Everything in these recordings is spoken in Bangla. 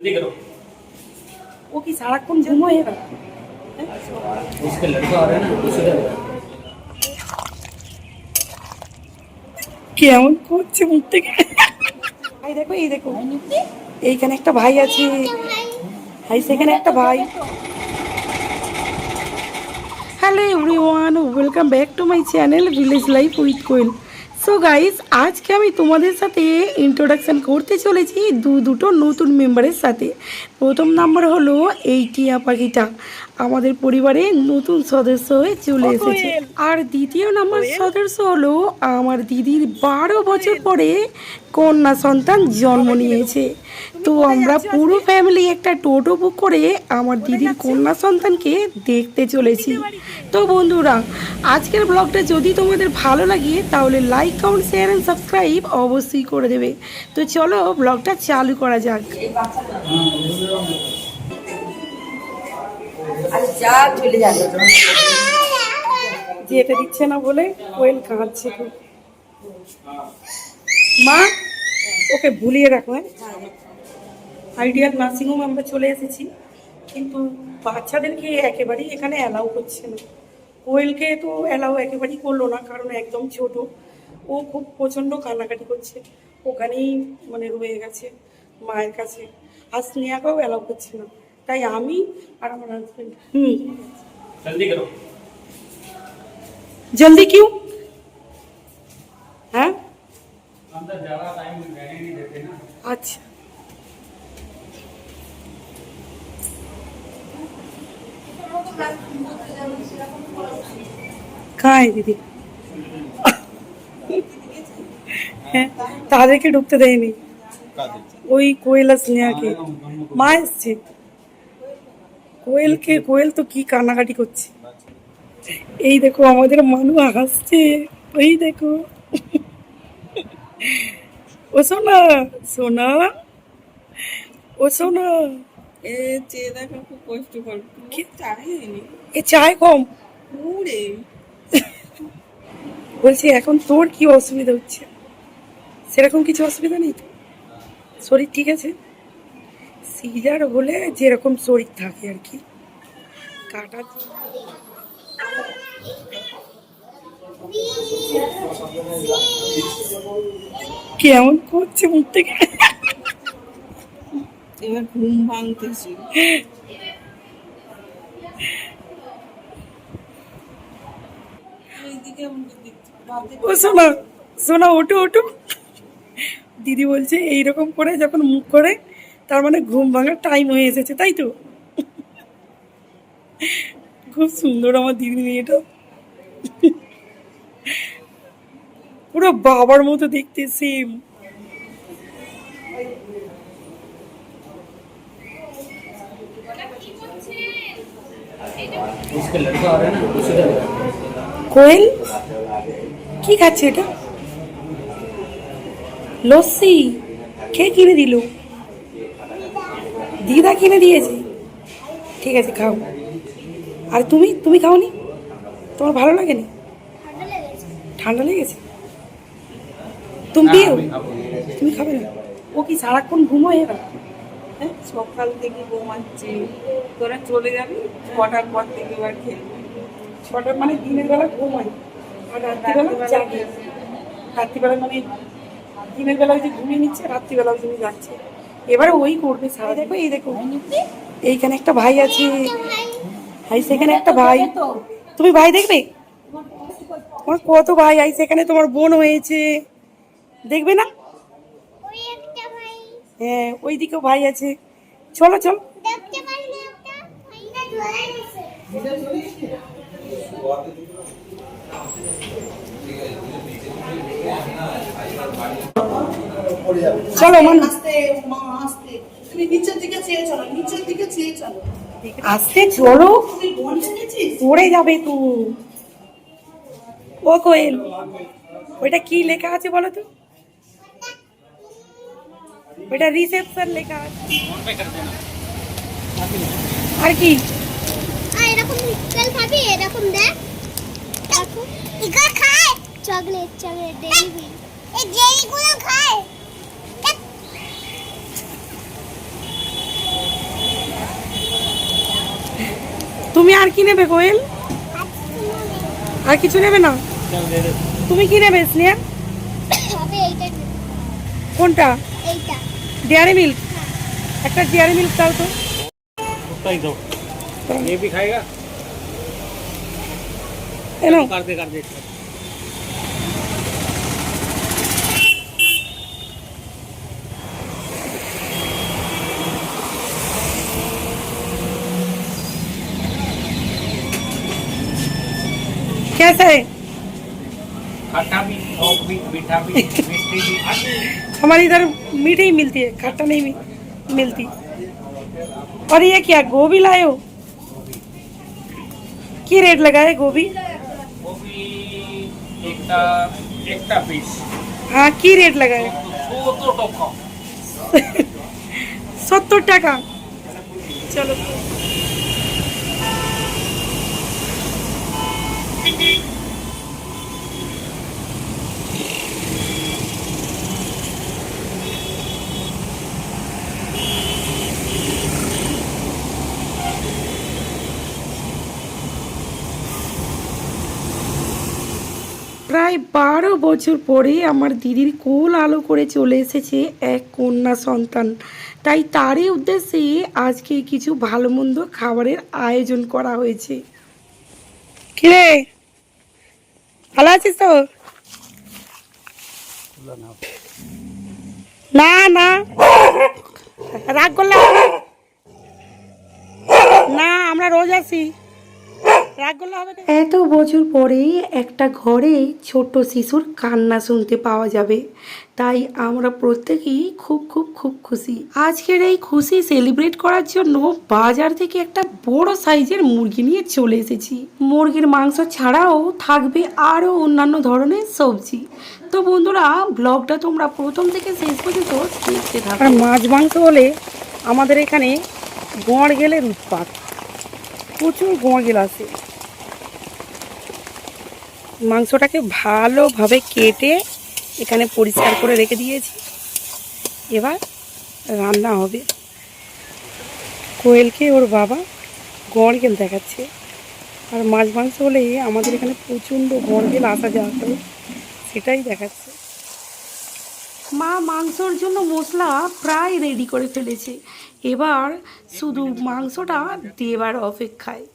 जल्दी करो ও কি সারাক্ষণ ঘুমোয় না उसके लड़का आ रहा है ना उसी का কেমন করছে মুখ থেকে ভাই দেখো এই দেখো এইখানে একটা ভাই আছে ভাই সেখানে একটা ভাই hello everyone welcome back to my channel village life with Koyel so guys আজকে আমি তোমাদের সাথে ইন্ট্রোডাকশন করতে চলেছি দু দুটো নতুন মেম্বারের সাথে। প্রথম নাম্বার হলো এই টিয়া পাখিটা। আমাদের পরিবারে নতুন সদস্য হয়ে চলে এসেছে। আর দ্বিতীয় নাম্বার সদস্য হলো আমার দিদির বারো বছর পরে কন্যা সন্তান জন্ম নিয়েছে। তো আমরা পুরো ফ্যামিলি একটা টোটো বুক করে আমার দিদির কন্যা সন্তানকে দেখতে চলেছি। তো বন্ধুরা আজকের ব্লগটা যদি তোমাদের ভালো লাগে তাহলে like comment share and subscribe অবশ্যই করে দেবে। তো চলো ব্লগটা চালু করা যাক। যা চলে যাবে। যে এটা দিচ্ছে না বলে কোয়েল কাঁদছে মা, ওকে ভুলিয়ে রাখো হ্যাঁ? আইডিয়াল নার্সিংহোম আমরা চলে এসেছি, কিন্তু বাচ্চাদেরকে একেবারেই এখানে অ্যালাউ করছে না। কোয়েলকে তো অ্যালাউ একেবারেই করল না, কারণ একদম ছোট। ও খুব প্রচণ্ড কান্নাকাটি করছে। ওখানেই মানে রয়ে গেছে মায়ের কাছে। আর স্নেহাকেও অ্যালাউ করছে না। তাই আমি আর আমার হাজব্যান্ড হুম जल्दी करो जल्दी क्यों हैं अंदर ज्यादा टाइम रहने नहीं देते ना अच्छा कहाँ है दीदी হ্যাঁ তাদেরকে ঢুকতে দেয়নি ওই কোয়েল আর স্নেহাকে মা এসছে কোয়েলকে কোয়েল তো কি কান্নাকাটি করছে? এই দেখো আমাদের মানু হাসছে ওই দেখো। ও সোনা সোনা ও সোনা। এ চেয়ে দেখা খুব কষ্টকর কি? চাইনি এ চায় কম? উড়ে বলছি এখন তোর কি অসুবিধা হচ্ছে? সেরকম কিছু অসুবিধা নেই তো? শরীর ঠিক আছে? সিজার হলে যেরকম শরীর থাকে আর কি। কাটা কেমন করছে মুখ থেকে? এবার ঘুম ভাঙতেছি। ও শোনা শোনা ওঠো ওঠো। দিদি বলছে এইরকম করে যখন মুখ করে তার মানে ঘুম ভাঙার টাইম হয়ে এসেছে, তাই তো? খুব সুন্দর আমার দিদি মেয়েটা। পুরো বাবার মতো দেখতে সেম কোয়েল? কি খাচ্ছে এটা? লস্যি। কে কিনে দিল? দিদা কিনে দিয়েছে। ঠিক আছে খাও। আর তুমি তুমি খাওনি? তোমার ভালো লাগেনি? ঠান্ডা লেগেছে। তুমি তুমি খাবে না? ও কি সারাক্ষণ ঘুমোয় না হ্যাঁ, সকাল থেকে ঘুমাচ্ছি। তোরা চলে যাবি কটার পর থেকে এবার খেলবি। ছটার মানে দিনের বেলা ঘুমাই। আর রাত্রিবেলা জাগে। রাত্রিবেলা মানে দিনের বেলা ওই যে ঘুমিয়ে নিচ্ছে রাত্রিবেলা ওই জন্য যাচ্ছে। এবারে ওই করবে সারা দেখো, এই দেখো। এইখানে একটা ভাই আছে। ভাই সেখানে একটা ভাই। তুমি ভাই দেখবে? তোমার কত ভাই। আই সেখানে তোমার বোন হয়েছে। দেখবে না? হ্যাঁ ওই দিকেও ভাই আছে। চলো চলো। দেখতে ধরে গেছে চলো মান আস্তে মা আস্তে। তুমি নিচের দিকে চেয়ে চলো নিচের দিকে চেয়ে চলো। আস্তে চলো। তুই বোন ছেড়েছিস পড়ে যাবে তো। ও কোয়েল ওইটা কি লেখা আছে বলো তো? ওইটা রিসেপশন লেখা আছে। আর কি? এরকম ভিক্কাল খাবি এরকম দেখ। দেখো। ইগা খায়? চকলেট চকলেট ডেলি এই জেলি গুলো খায়? তুমি আর কি নেবে কোয়েল আর কিছু নেবে না चल दे दे তুমি কি নেবে স্নেহা হবে এইটা কোনটা এইটা ডেয়ারি মিল্ক একটা ডেয়ারি মিল্ক দাও তো उसका ही दो ये भी खाएगा এনো कर दे कर दे कैसा है? खट्टा भी भी मीठा भी हमारे इधर मीठे ही मिलती है खट्टा नहीं मिलती। और ये क्या गोभी लाए हो? की रेट लगाए गोभी? हाँ की रेट लगाए? सत्तर टका। चलो। প্রায় বারো বছর পরে আমার দিদির কোল আলো করে চলে এসেছে এক কন্যা সন্তান। তাই তারই উদ্দেশ্যে আজকে কিছু ভালো মন্দ খাবারের আয়োজন করা হয়েছে। কিরে? ভালো আছিস তো? না না। রাগ করলে না। আমরা রোজ আসি। এত বছর পরেই একটা ঘরে ছোট্ট শিশুর কান্না শুনতে পাওয়া যাবে। তাই আমরা প্রত্যেকেই খুব খুব খুব খুশি। আজকের এই খুশি সেলিব্রেট করার জন্য বাজার থেকে একটা বড় সাইজের মুরগি নিয়ে চলে এসেছি। মুরগির মাংস ছাড়াও থাকবে আরও অন্যান্য ধরনের সবজি। তো বন্ধুরা ব্লগটা তোমরা প্রথম থেকে শেষ পর্যন্ত দেখতে থাকো। মাছ মাংস হলে আমাদের এখানে গোয়ার গেলের উৎপাত। প্রচুর গোয়া গেল আসে মাংসটাকে ভালোভাবে কেটে এখানে পরিষ্কার করে রেখে দিয়েছি। এবার রান্না হবে। কোয়েলকে ওর বাবা গড়গেল দেখাচ্ছে। আর মাছ মাংস হলে আমাদের এখানে প্রচণ্ড গড়গেল আসা যাওয়া করে, সেটাই দেখাচ্ছে। মা মাংসর জন্য মশলা প্রায় রেডি করে ফেলেছে। এবার শুধু মাংসটা দেবার অপেক্ষায়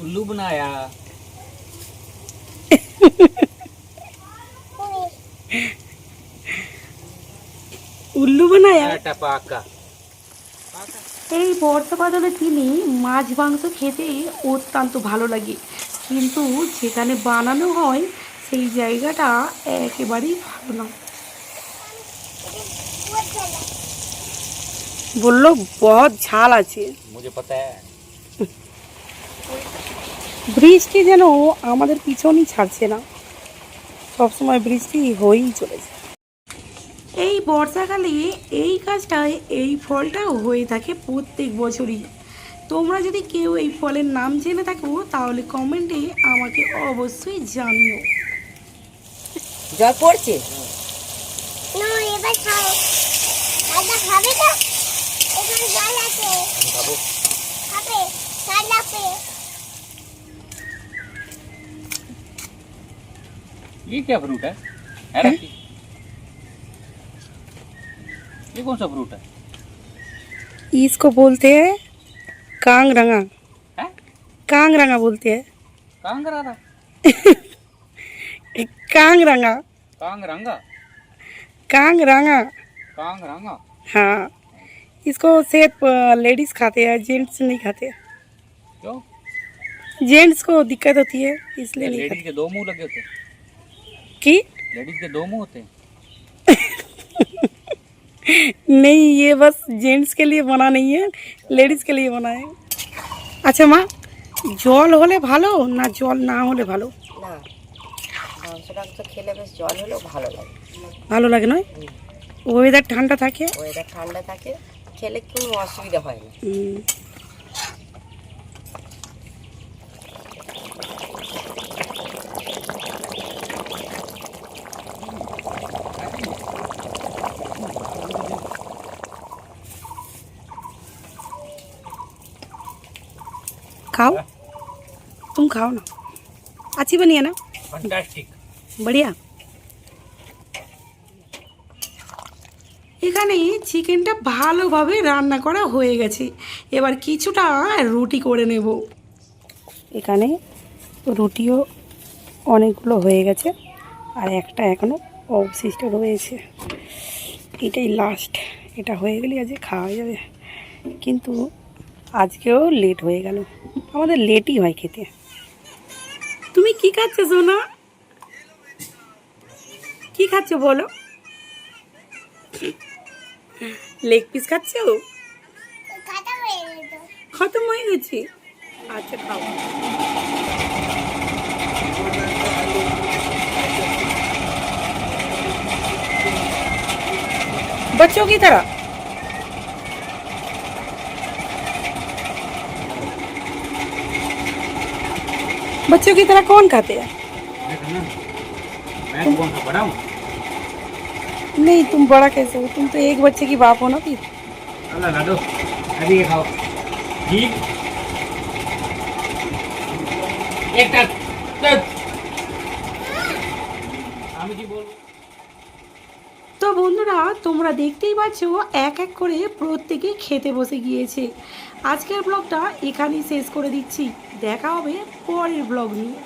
उल्लू बनाया উল্লু বানায়া टपाका এই বর্ষা বাদলের দিনে মাছ মাংস খেতে অত্যন্ত ভালো লাগে কিন্তু যেখানে বানানো হয় সেই জায়গাটা একেবারেই ভালো না বলল বহুত ঝাল আছে বৃষ্টি যেন আমাদের পিছনই ছাড়ছে না সবসময় বৃষ্টি হয়েই চলেছে এই বর্ষাকালে এই গাছটায় এই ফলটাও হয়ে থাকে প্রত্যেক বছরই। তোমরা যদি কেউ এই ফলের নাম জেনে থাকো তাহলে কমেন্টে আমাকে অবশ্যই জানিও। জল পড়ছে? না এবার খাও খাবে ये क्या फ्रूट है? है रखी? ये कौन सा फ्रूट है? इसको बोलते हैं कांग रंगा है? कांग रंगा बोलते हैं। कांग रंगा कांग रंगा कांग रंगा कांग रंगा कांग रंगा हाँ। इसको सिर्फ लेडीज खाते हैं जेंट्स नहीं खाते क्यों जेंट्स को दिक्कत होती है इसलिए नहीं लेडीज के दो मुंह लगे होते हैं खाते की लेडीज के दो मुंह होते हैं नहीं ये बस जेंट्स के लिए बना नहीं है लेडीज के लिए बना है আচ্ছা মা জল হলে ভালো না জল না হলে ভালো না মাংস টাংস খেলে বেশ জল হলেও ভালো লাগে ভালো লাগে নয় ওয়েদার ঠান্ডা থাকে ওয়েদার ঠান্ডা থাকে খেলে কোনো অসুবিধা হয় না खाओ तुम खाओ ना अच्छी बनी है ना फंटास्टिक बढ़िया এখানে চিকেনটা ভালোভাবে রান্না করা হয়ে গেছে। এবার কিছুটা রুটি করে নেব। এখানে রুটিও অনেকগুলো হয়ে গেছে আর একটা এখনও অবশিষ্ট রয়েছে। এটাই লাস্ট এটা হয়ে গেলে আজকে খাওয়া যাবে। কিন্তু আজকেও লেট হয়ে গেল। আমাদের লেটই হয় খেতে। তুমি কি খাচ্ছ সোনা? কি খাচ্ছ বলো? লেগ পিস খাচ্ছ কাটা হয়ে যেত খতম হয়ে গেছে আচ্ছা খাও बच्चों की तरह बच्चों की तरह कौन खाते हैं देखो ना मैं कौन सा बड़ा हूँ नहीं तुम बड़ा कैसे हो तुम तो एक बच्चे की बाप हो ना फिर अल्लाह लाडो अभी ये खाओ जी एक टक टक আমি কি বলবো তো বন্ধুরা তোমরা দেখতেই পাচ্ছ এক এক করে প্রত্যেকে খেতে বসে গিয়েছে আজকের ব্লগটা এখানেই শেষ করে দিচ্ছি দেখা হবে পরের ব্লগ নিয়ে